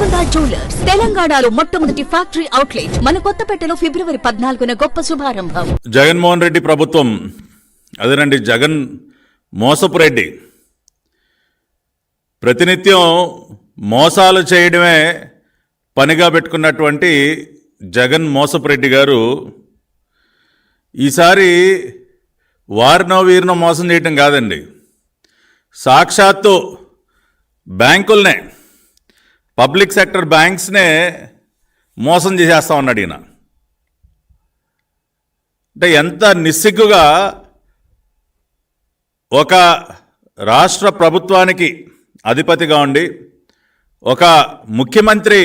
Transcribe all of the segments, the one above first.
Golconda jewellers తెలంగాణలో మొట్టమొదటి factory outlet మన కొత్తపేటలో ఫిబ్రవరి పద్నాలుగున గొప్ప శుభారంభం. జగన్మోహన్ రెడ్డి ప్రభుత్వం అదేనండి జగన్ మోసపు రెడ్డి. ప్రతినిత్యం మోసాలు చేయడమే పనిగా పెట్టుకున్నటువంటి జగన్ మోసపు రెడ్డి గారు ఈసారి వారినో వీరినో మోసం చేయటం కాదండి. సాక్షాత్తు బ్యాంకులనే పబ్లిక్ సెక్టర్ బ్యాంక్స్నే మోసం చేసేస్తా ఉన్నాడు ఈయన. అంటే ఎంత నిస్సిగ్గుగా ఒక రాష్ట్ర ప్రభుత్వానికి అధిపతిగా ఉండి ఒక ముఖ్యమంత్రి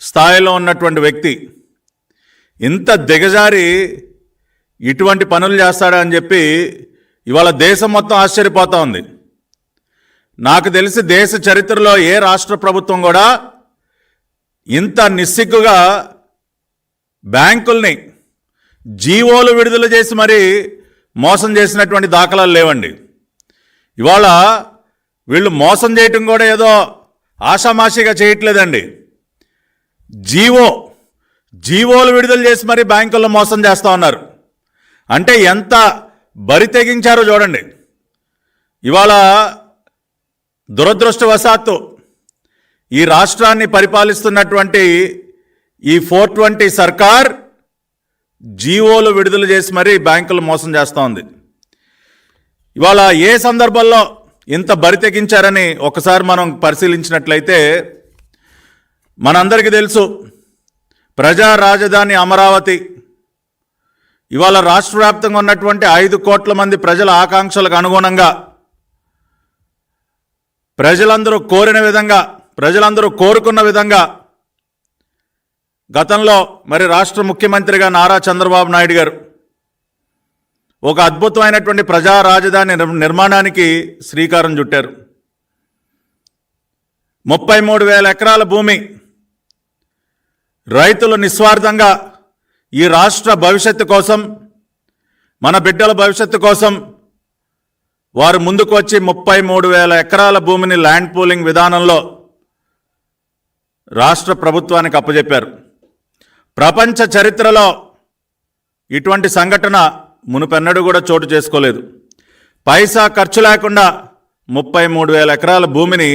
స్థాయిలో ఉన్నటువంటి వ్యక్తి ఇంత దిగజారి ఇటువంటి పనులు చేస్తాడని చెప్పి ఇవాళ దేశం మొత్తం ఆశ్చర్యపోతూ ఉంది. నాకు తెలిసి దేశ చరిత్రలో ఏ రాష్ట్ర ప్రభుత్వం కూడా ఇంత నిస్సిగ్గుగా బ్యాంకుల్ని జీవోలు విడుదల చేసి మరీ మోసం చేసినటువంటి దాఖలాలు లేవండి. ఇవాళ వీళ్ళు మోసం చేయటం కూడా ఏదో ఆషామాషిగా చేయట్లేదండి. జీవో జీవోలు విడుదల చేసి మరీ బ్యాంకుల్లో మోసం చేస్తూ ఉన్నారు. అంటే ఎంత బరి తెగించారో చూడండి. ఇవాళ దురదృష్టవశాత్తు ఈ రాష్ట్రాన్ని పరిపాలిస్తున్నటువంటి ఈ ఫోర్ ట్వంటీ సర్కార్ జీవోలు విడుదల చేసి మరీ బ్యాంకులు మోసం చేస్తూ ఉంది. ఇవాళ ఏ సందర్భంలో ఇంత బరి తెగించారని ఒకసారి మనం పరిశీలించినట్లయితే మనందరికీ తెలుసు ప్రజా రాజధాని అమరావతి ఇవాళ రాష్ట్ర వ్యాప్తంగా ఉన్నటువంటి ఐదు కోట్ల మంది ప్రజల ఆకాంక్షలకు అనుగుణంగా ప్రజలందరూ కోరిన విధంగా ప్రజలందరూ కోరుకున్న విధంగా గతంలో మరి రాష్ట్ర ముఖ్యమంత్రిగా నారా చంద్రబాబు నాయుడు గారు ఒక అద్భుతమైనటువంటి ప్రజా రాజధాని నిర్- నిర్మాణానికి శ్రీకారం చుట్టారు. ముప్పై మూడు వేల ఎకరాల భూమి రైతులు నిస్వార్థంగా ఈ రాష్ట్ర భవిష్యత్తు కోసం మన బిడ్డల భవిష్యత్తు కోసం వారు ముందుకు వచ్చి ముప్పై మూడు వేల ఎకరాల భూమిని ల్యాండ్ పూలింగ్ విధానంలో రాష్ట్ర ప్రభుత్వానికి అప్పజెప్పారు. ప్రపంచ చరిత్రలో ఇటువంటి సంఘటన మునుపెన్నడూ కూడా చోటు చేసుకోలేదు. పైసా ఖర్చు లేకుండా ముప్పై మూడు వేల ఎకరాల భూమిని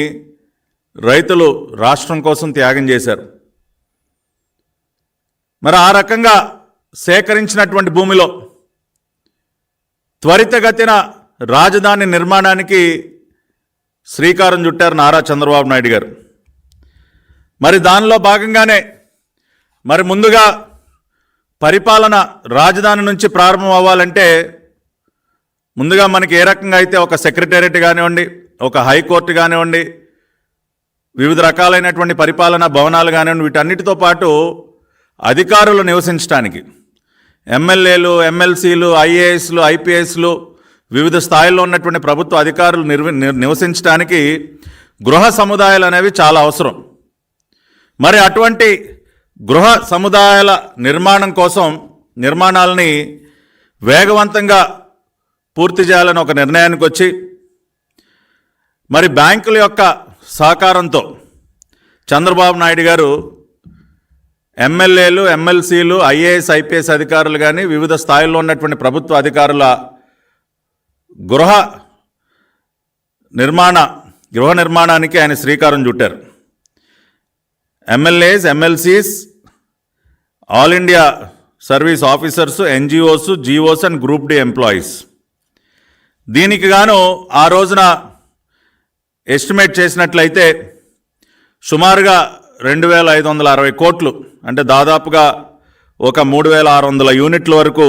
రైతులు రాష్ట్రం కోసం త్యాగం చేశారు. మరి ఆ రకంగా సేకరించినటువంటి భూమిలో త్వరితగతిన రాజధాని నిర్మాణానికి శ్రీకారం చుట్టారు నారా చంద్రబాబు నాయుడు గారు. మరి దానిలో భాగంగానే మరి ముందుగా పరిపాలన రాజధాని నుంచి ప్రారంభం అవ్వాలంటే ముందుగా మనకి ఏ రకంగా అయితే ఒక సెక్రటేరియట్ కానివ్వండి ఒక హైకోర్టు కానివ్వండి వివిధ రకాలైనటువంటి పరిపాలన భవనాలు కానివ్వండి వీటన్నిటితో పాటు అధికారులు నివసించడానికి ఎమ్మెల్యేలు ఎమ్మెల్సీలు ఐఏఎస్లు ఐపీఎస్లు వివిధ స్థాయిల్లో ఉన్నటువంటి ప్రభుత్వ అధికారులు నిర్వి నిర్- నివసించడానికి గృహ సముదాయాలు అనేవి చాలా అవసరం. మరి అటువంటి గృహ సముదాయాల నిర్మాణం కోసం నిర్మాణాలని వేగవంతంగా పూర్తి చేయాలని ఒక నిర్ణయానికి వచ్చి మరి బ్యాంకుల యొక్క సహకారంతో చంద్రబాబు నాయుడు గారు ఎమ్మెల్యేలు ఎమ్మెల్సీలు ఐఏఎస్ ఐపీఎస్ అధికారులు కానీ వివిధ స్థాయిల్లో ఉన్నటువంటి ప్రభుత్వ అధికారుల గృహ నిర్మాణ గృహ నిర్మాణానికి ఆయన శ్రీకారం చుట్టారు. MLAs MLCs all India service officers NGOs GOs and group D employees దీనికి గాను ఆ రోజున ఎస్టిమేట్ చేసినట్లయితే సుమారుగా రెండు వేల ఐదు వందల అరవై కోట్లు అంటే దాదాపుగా ఒక మూడు వేల ఆరు వందల యూనిట్ల వరకు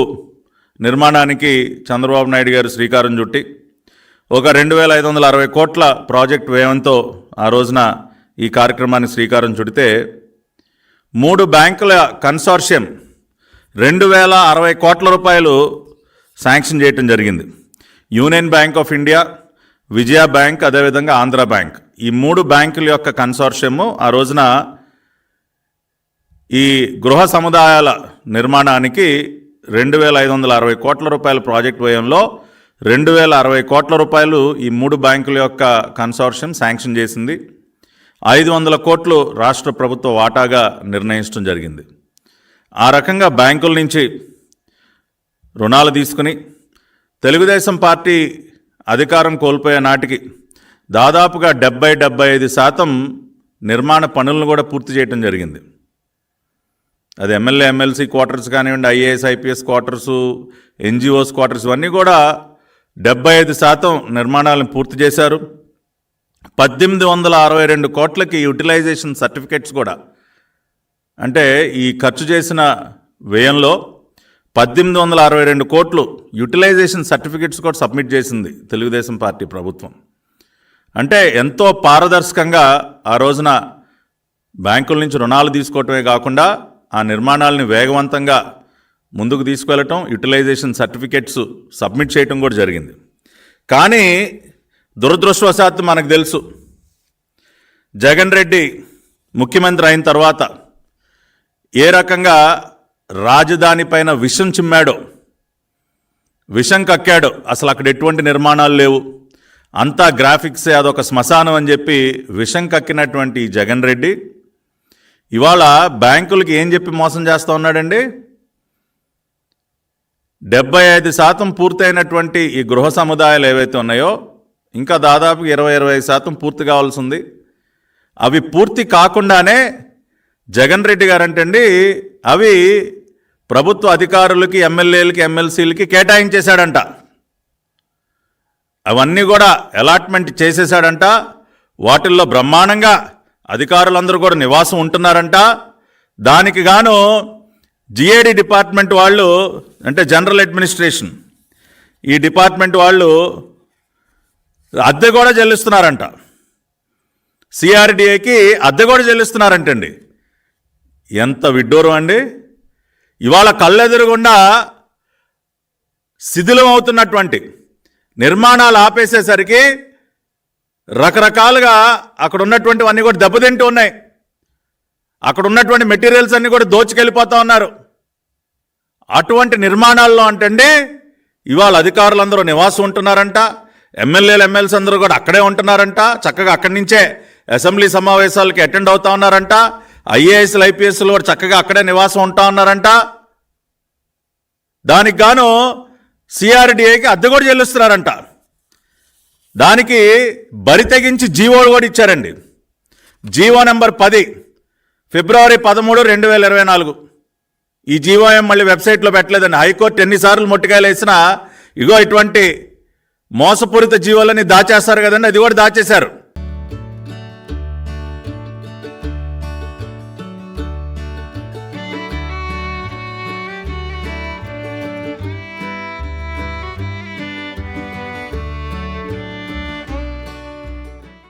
నిర్మాణానికి చంద్రబాబు నాయుడు గారు శ్రీకారం చుట్టి ఒక రెండు వేల ఐదు వందల అరవై కోట్ల ప్రాజెక్ట్ వ్యయంతో ఆ రోజున ఈ కార్యక్రమానికి శ్రీకారం చుడితే మూడు బ్యాంకుల కన్సార్షియం రెండు వేల అరవై కోట్ల రూపాయలు శాంక్షన్ చేయటం జరిగింది. Union bank of India Vijaya bank అదేవిధంగా ఆంధ్ర బ్యాంక్ ఈ మూడు బ్యాంకుల యొక్క కన్సార్షియము ఆ రోజున ఈ గృహ సముదాయాల నిర్మాణానికి రెండు వేల ఐదు వందల అరవై కోట్ల రూపాయల ప్రాజెక్ట్ వ్యయంలో రెండు వేల అరవై కోట్ల రూపాయలు ఈ మూడు బ్యాంకుల యొక్క కన్సార్షియం శాంక్షన్ చేసింది. ఐదు వందల కోట్లు రాష్ట్ర ప్రభుత్వ వాటాగా నిర్ణయించడం జరిగింది. ఆ రకంగా బ్యాంకుల నుంచి రుణాలు తీసుకుని తెలుగుదేశం పార్టీ అధికారం కోల్పోయే నాటికి దాదాపుగా డెబ్బై డెబ్బై ఐదు శాతం నిర్మాణ పనులను కూడా పూర్తి చేయడం జరిగింది. అది ఎమ్మెల్యే ఎమ్మెల్సీ క్వార్టర్స్ కానివ్వండి IAS IPS quarters NGOs quarters ఇవన్నీ కూడా డెబ్బై ఐదు శాతం నిర్మాణాలను పూర్తి చేశారు. పద్దెనిమిది వందల అరవై రెండు కోట్లకి యూటిలైజేషన్ సర్టిఫికెట్స్ కూడా. అంటే ఈ ఖర్చు చేసిన వ్యయంలో పద్దెనిమిది వందల అరవై రెండు కోట్లు యూటిలైజేషన్ సర్టిఫికెట్స్ కూడా సబ్మిట్ చేసింది తెలుగుదేశం పార్టీ ప్రభుత్వం. అంటే ఎంతో పారదర్శకంగా ఆ రోజున బ్యాంకుల నుంచి రుణాలు తీసుకోవటమే కాకుండా ఆ నిర్మాణాలని వేగవంతంగా ముందుకు తీసుకెళ్ళటం యూటిలైజేషన్ సర్టిఫికెట్స్ సబ్మిట్ చేయటం కూడా జరిగింది. కానీ దురదృష్టవశాత్తు మనకు తెలుసు జగన్ రెడ్డి ముఖ్యమంత్రి అయిన తర్వాత ఏ రకంగా రాజధాని పైన విషం చిమ్మాడో విషం కక్కాడు అసలు అక్కడ ఎటువంటి నిర్మాణాలు లేవు అంతా గ్రాఫిక్సే అదొక శ్మశానం అని చెప్పి విషం కక్కినటువంటి జగన్ రెడ్డి ఇవాళ బ్యాంకులకి ఏం చెప్పి మోసం చేస్తూ ఉన్నాడండి? డెబ్బై ఐదు శాతం పూర్తయినటువంటి ఈ గృహ సముదాయాలు ఏవైతే ఉన్నాయో ఇంకా దాదాపు ఇరవై ఇరవై శాతం పూర్తి కావాల్సి ఉంది అవి పూర్తి కాకుండానే జగన్ రెడ్డి గారంటండి అవి ప్రభుత్వ అధికారులకి ఎమ్మెల్యేలకి ఎమ్మెల్సీలకి కేటాయించేశాడంట. అవన్నీ కూడా అలాట్మెంట్ చేసేశాడంట. వాటిల్లో బ్రహ్మాండంగా అధికారులందరూ కూడా నివాసం ఉంటున్నారంట. దానికి గాను జిఏడి డిపార్ట్మెంట్ వాళ్ళు అంటే జనరల్ అడ్మినిస్ట్రేషన్ ఈ డిపార్ట్మెంట్ వాళ్ళు అద్దె కూడా చెల్లిస్తున్నారంట. సిఆర్డిఏకి అద్దె కూడా చెల్లిస్తున్నారంటండి. ఎంత విడ్డూరం అండి. ఇవాళ కళ్ళెదురుగుండా శిథిలం అవుతున్నటువంటి నిర్మాణాలు ఆపేసేసరికి రకరకాలుగా అక్కడ ఉన్నటువంటివన్నీ కూడా దెబ్బతింటూ ఉన్నాయి. అక్కడ ఉన్నటువంటి మెటీరియల్స్ అన్నీ కూడా దోచుకెళ్ళిపోతూ ఉన్నారు. అటువంటి నిర్మాణాల్లో అంటండి ఇవాళ అధికారులందరూ నివాసం ఉంటున్నారంట. ఎమ్మెల్యేలు ఎమ్మెల్సీ అందరూ కూడా అక్కడే ఉంటున్నారంట. చక్కగా అక్కడి నుంచే అసెంబ్లీ సమావేశాలకి అటెండ్ అవుతా ఉన్నారంట. ఐఏఎస్లు ఐపీఎస్లు కూడా చక్కగా అక్కడే నివాసం ఉంటా ఉన్నారంట. దానికి గాను సిఆర్డిఏకి అద్దె కూడా చెల్లిస్తున్నారంట. దానికి బరి తెగించి జీవోలు కూడా ఇచ్చారండి. జీవో నెంబర్ పది ఫిబ్రవరి పదమూడు రెండు వేల ఇరవై నాలుగు. ఈ జీవో ఏం మళ్ళీ వెబ్సైట్లో పెట్టలేదండి. హైకోర్టు ఎన్నిసార్లు మొట్టికాయలు వేసినా ఇగో ఇటువంటి మోసపూరిత జీవోలని దాచేస్తారు కదండి. అది కూడా దాచేశారు.